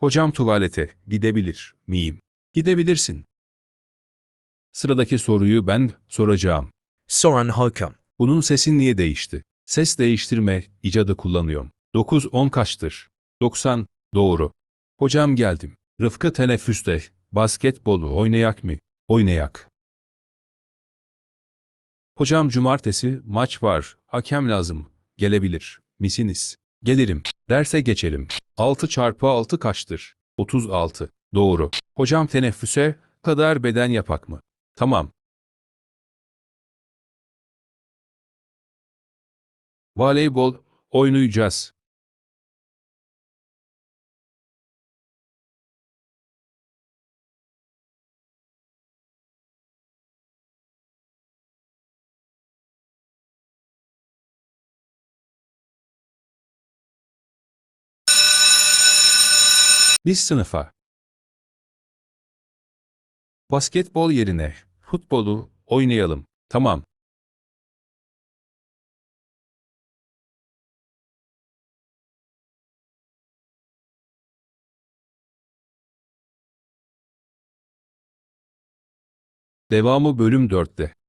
Hocam tuvalete gidebilir miyim? Gidebilirsin. Sıradaki soruyu ben soracağım. Soran Hokam. Bunun sesi niye değişti? Ses değiştirme icadı kullanıyorum. 9-10 kaçtır? 90. Doğru. Hocam geldim. Rıfkı teneffüste. Basketbolu oynayak mı? Oynayak. Hocam cumartesi maç var. Hakem lazım. Gelebilir. Misiniz? Gelirim. Derse geçelim. 6 çarpı 6 kaçtır? 36. Doğru. Hocam teneffüse kadar beden yapak mı? Tamam. Voleybol oynayacağız. Biz sınıfa. Basketbol yerine futbolu oynayalım. Tamam. Devamı bölüm 4'te.